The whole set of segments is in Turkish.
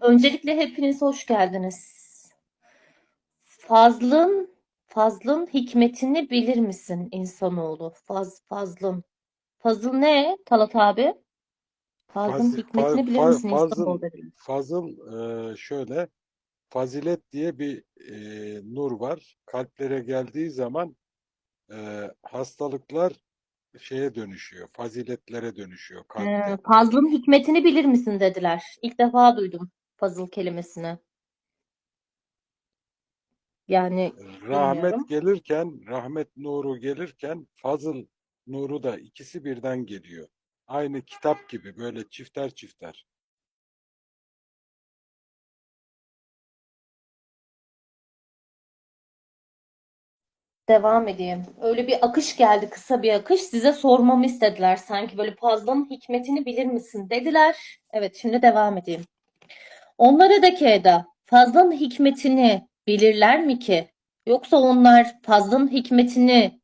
Öncelikle hepiniz hoş geldiniz. Fazlın, fazlın hikmetini bilir misin insanoğlu? Faz, fazlın. Fazıl ne Talat abi? Fazlın Faz, hikmetini fa- bilir fa- misin fazıl, insanoğlu dedim. fazıl e, şöyle fazilet diye bir e, nur var. Kalplere geldiği zaman e, hastalıklar şeye dönüşüyor. Faziletlere dönüşüyor Ee, kalpte. fazlın hikmetini bilir misin dediler. İlk defa duydum fazıl kelimesini. Yani bilmiyorum. Rahmet gelirken, rahmet nuru gelirken fazıl nuru da ikisi birden geliyor. Aynı kitap gibi böyle çifter çifter. Devam edeyim. Öyle bir akış geldi, kısa bir akış. Size sormamı istediler. Sanki böyle fazlanın hikmetini bilir misin dediler. Evet, şimdi devam edeyim. Onlara Eda, fazlanın hikmetini bilirler mi ki? Yoksa onlar fazlanın hikmetini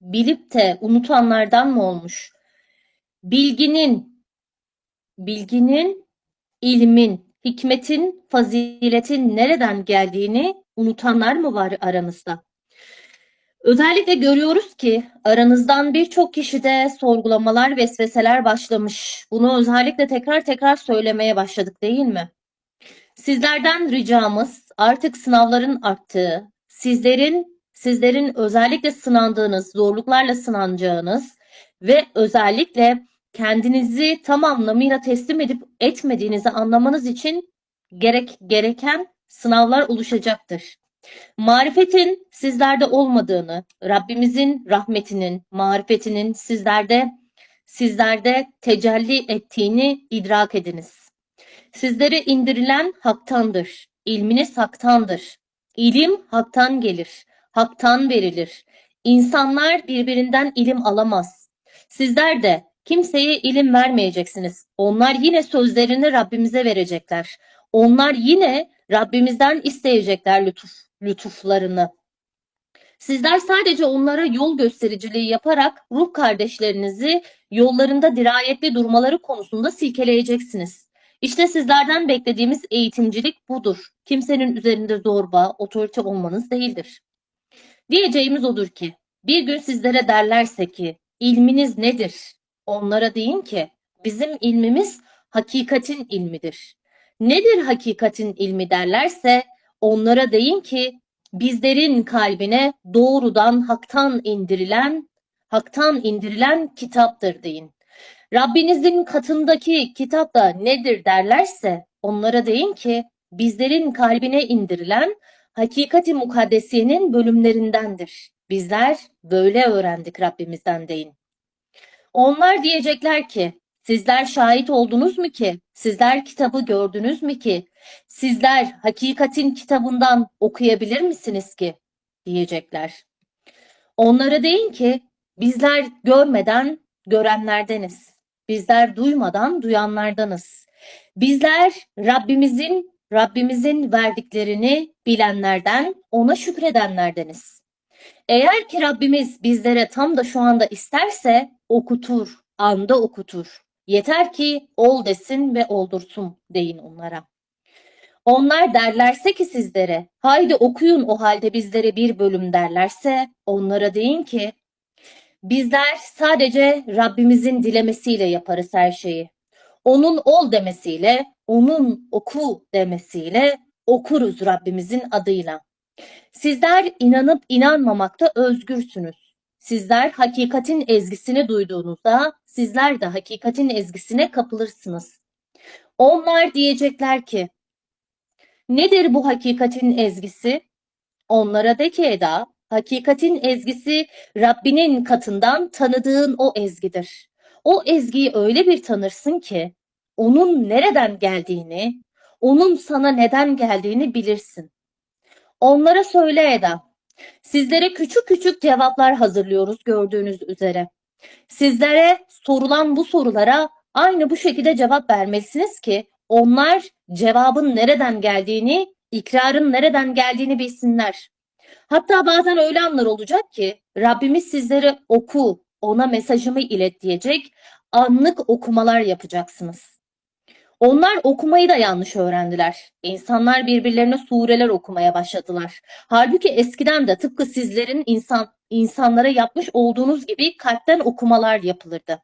bilip de unutanlardan mı olmuş? Bilginin, bilginin, ilmin, hikmetin, faziletin nereden geldiğini unutanlar mı var aranızda? Özellikle görüyoruz ki aranızdan birçok kişide sorgulamalar, vesveseler başlamış. Bunu özellikle tekrar tekrar söylemeye başladık değil mi? Sizlerden ricamız artık sınavların arttığı, sizlerin sizlerin özellikle sınandığınız, zorluklarla sınanacağınız ve özellikle kendinizi tam anlamıyla teslim edip etmediğinizi anlamanız için gerek gereken sınavlar oluşacaktır. Marifetin sizlerde olmadığını, Rabbimizin rahmetinin, marifetinin sizlerde sizlerde tecelli ettiğini idrak ediniz. Sizlere indirilen haktandır. İlminiz haktandır. İlim haktan gelir. Haktan verilir. İnsanlar birbirinden ilim alamaz. Sizler de kimseye ilim vermeyeceksiniz. Onlar yine sözlerini Rabbimize verecekler. Onlar yine Rabbimizden isteyecekler lütuf, lütuflarını. Sizler sadece onlara yol göstericiliği yaparak ruh kardeşlerinizi yollarında dirayetli durmaları konusunda silkeleyeceksiniz. İşte sizlerden beklediğimiz eğitimcilik budur. Kimsenin üzerinde zorba, otorite olmanız değildir. Diyeceğimiz odur ki, bir gün sizlere derlerse ki, ilminiz nedir? Onlara deyin ki, bizim ilmimiz hakikatin ilmidir. Nedir hakikatin ilmi derlerse, onlara deyin ki, bizlerin kalbine doğrudan haktan indirilen, haktan indirilen kitaptır deyin. Rabbinizin katındaki kitap da nedir derlerse, onlara deyin ki, bizlerin kalbine indirilen hakikati mukaddesiyenin bölümlerindendir. Bizler böyle öğrendik Rabbimizden deyin. Onlar diyecekler ki, sizler şahit oldunuz mu ki? Sizler kitabı gördünüz mü ki? Sizler hakikatin kitabından okuyabilir misiniz ki? diyecekler. Onlara deyin ki, bizler görmeden görenlerdeniz. Bizler duymadan duyanlardanız. Bizler Rabbimizin Rabbimizin verdiklerini bilenlerden, ona şükredenlerdeniz. Eğer ki Rabbimiz bizlere tam da şu anda isterse okutur, anda okutur. Yeter ki ol desin ve oldursun deyin onlara. Onlar derlerse ki sizlere, haydi okuyun o halde bizlere bir bölüm derlerse, onlara deyin ki, bizler sadece Rabbimizin dilemesiyle yaparız her şeyi. Onun ol demesiyle, onun oku demesiyle okuruz Rabbimizin adıyla. Sizler inanıp inanmamakta özgürsünüz. Sizler hakikatin ezgisini duyduğunuzda sizler de hakikatin ezgisine kapılırsınız. Onlar diyecekler ki, nedir bu hakikatin ezgisi? Onlara de ki Eda, hakikatin ezgisi Rabbinin katından tanıdığın o ezgidir. O ezgiyi öyle bir tanırsın ki, onun nereden geldiğini, onun sana neden geldiğini bilirsin. Onlara söyle Eda. Sizlere küçük küçük cevaplar hazırlıyoruz gördüğünüz üzere. Sizlere sorulan bu sorulara aynı bu şekilde cevap vermelisiniz ki onlar cevabın nereden geldiğini, ikrarın nereden geldiğini bilsinler. Hatta bazen öyle anlar olacak ki Rabbimiz sizlere oku, ona mesajımı ilet diyecek, anlık okumalar yapacaksınız. Onlar okumayı da yanlış öğrendiler. İnsanlar birbirlerine sureler okumaya başladılar. Halbuki eskiden de tıpkı sizlerin insan insanlara yapmış olduğunuz gibi kalpten okumalar yapılırdı.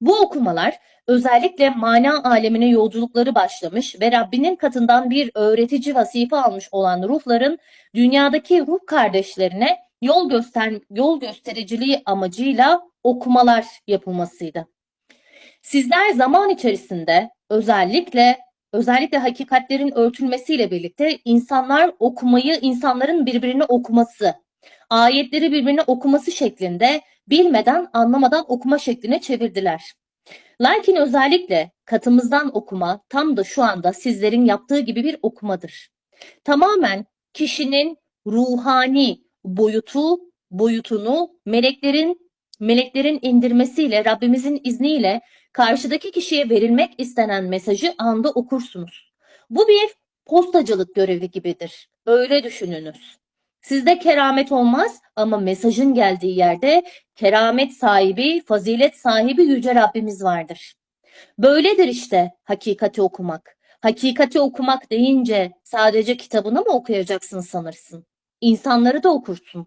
Bu okumalar özellikle mana alemine yolculukları başlamış ve Rabbinin katından bir öğretici vazife almış olan ruhların dünyadaki ruh kardeşlerine yol göster yol göstericiliği amacıyla okumalar yapılmasıydı. Sizler zaman içerisinde özellikle özellikle hakikatlerin örtülmesiyle birlikte insanlar okumayı, insanların birbirini okuması, ayetleri birbirine okuması şeklinde bilmeden, anlamadan okuma şekline çevirdiler. Lakin özellikle katımızdan okuma tam da şu anda sizlerin yaptığı gibi bir okumadır. Tamamen kişinin ruhani boyutu, boyutunu meleklerin meleklerin indirmesiyle, Rabbimizin izniyle karşıdaki kişiye verilmek istenen mesajı anda okursunuz. Bu bir postacılık görevi gibidir. Öyle düşününüz. Sizde keramet olmaz ama mesajın geldiği yerde keramet sahibi, fazilet sahibi yüce Rabbimiz vardır. Böyledir işte hakikati okumak. Hakikati okumak deyince sadece kitabını mı okuyacaksın sanırsın? İnsanları da okursun.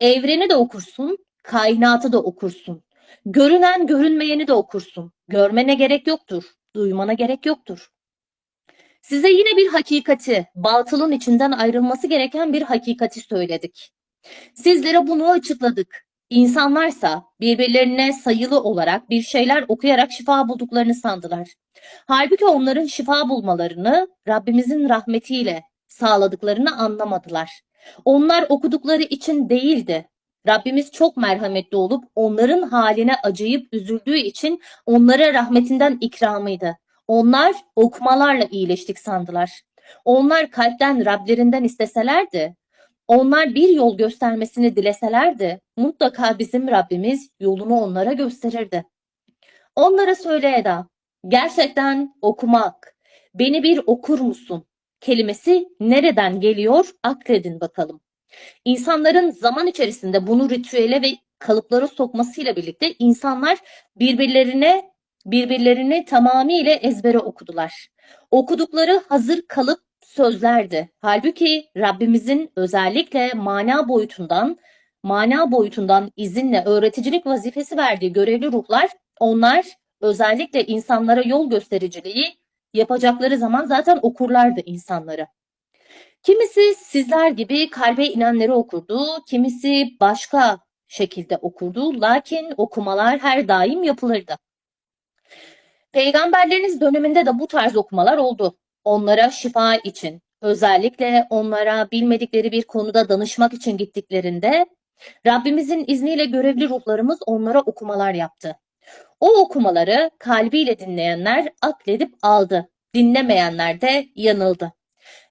Evreni de okursun, kainatı da okursun. Görünen görünmeyeni de okursun. Görmene gerek yoktur, duymana gerek yoktur. Size yine bir hakikati, batılın içinden ayrılması gereken bir hakikati söyledik. Sizlere bunu açıkladık. İnsanlarsa birbirlerine sayılı olarak bir şeyler okuyarak şifa bulduklarını sandılar. Halbuki onların şifa bulmalarını Rabbimizin rahmetiyle sağladıklarını anlamadılar. Onlar okudukları için değildi. Rabbimiz çok merhametli olup onların haline acıyıp üzüldüğü için onlara rahmetinden ikramıydı. Onlar okumalarla iyileştik sandılar. Onlar kalpten Rablerinden isteselerdi, onlar bir yol göstermesini dileselerdi, mutlaka bizim Rabbimiz yolunu onlara gösterirdi. Onlara söyle Eda, gerçekten okumak, beni bir okur musun? kelimesi nereden geliyor akledin bakalım. İnsanların zaman içerisinde bunu ritüele ve kalıplara sokmasıyla birlikte insanlar birbirlerine birbirlerini tamamıyla ezbere okudular. Okudukları hazır kalıp sözlerdi. Halbuki Rabbimizin özellikle mana boyutundan mana boyutundan izinle öğreticilik vazifesi verdiği görevli ruhlar onlar özellikle insanlara yol göstericiliği yapacakları zaman zaten okurlardı insanları. Kimisi sizler gibi kalbe inenleri okurdu, kimisi başka şekilde okurdu. Lakin okumalar her daim yapılırdı. Peygamberleriniz döneminde de bu tarz okumalar oldu. Onlara şifa için, özellikle onlara bilmedikleri bir konuda danışmak için gittiklerinde Rabbimizin izniyle görevli ruhlarımız onlara okumalar yaptı. O okumaları kalbiyle dinleyenler akledip aldı. Dinlemeyenler de yanıldı.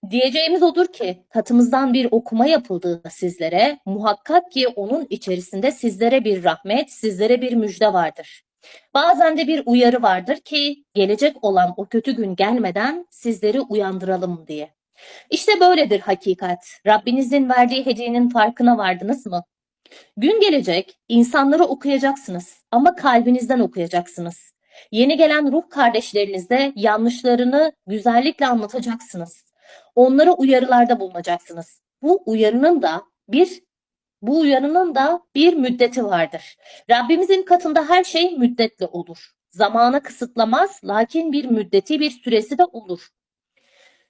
Diyeceğimiz odur ki katımızdan bir okuma yapıldığında sizlere muhakkak ki onun içerisinde sizlere bir rahmet, sizlere bir müjde vardır. Bazen de bir uyarı vardır ki gelecek olan o kötü gün gelmeden sizleri uyandıralım diye. İşte böyledir hakikat. Rabbinizin verdiği hediyenin farkına vardınız mı? Gün gelecek, insanları okuyacaksınız ama kalbinizden okuyacaksınız. Yeni gelen ruh kardeşlerinize yanlışlarını güzellikle anlatacaksınız. Onlara uyarılarda bulunacaksınız. Bu uyarının da bir bu uyarının da bir müddeti vardır. Rabbimizin katında her şey müddetli olur. Zamana kısıtlamaz, lakin bir müddeti, bir süresi de olur.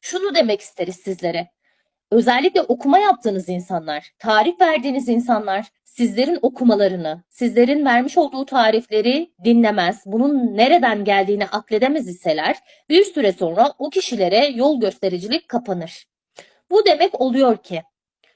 Şunu demek isteriz sizlere. Özellikle okuma yaptığınız insanlar, tarif verdiğiniz insanlar sizlerin okumalarını, sizlerin vermiş olduğu tarifleri dinlemez, bunun nereden geldiğini akledemez iseler bir süre sonra o kişilere yol göstericilik kapanır. Bu demek oluyor ki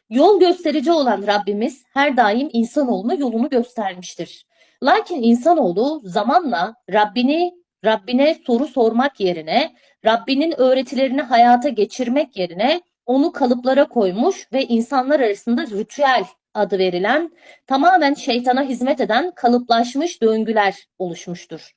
yol gösterici olan Rabbimiz her daim insanoğluna yolunu göstermiştir. Lakin insanoğlu zamanla Rabbini Rabbine soru sormak yerine, Rabbinin öğretilerini hayata geçirmek yerine onu kalıplara koymuş ve insanlar arasında ritüel adı verilen tamamen şeytana hizmet eden kalıplaşmış döngüler oluşmuştur.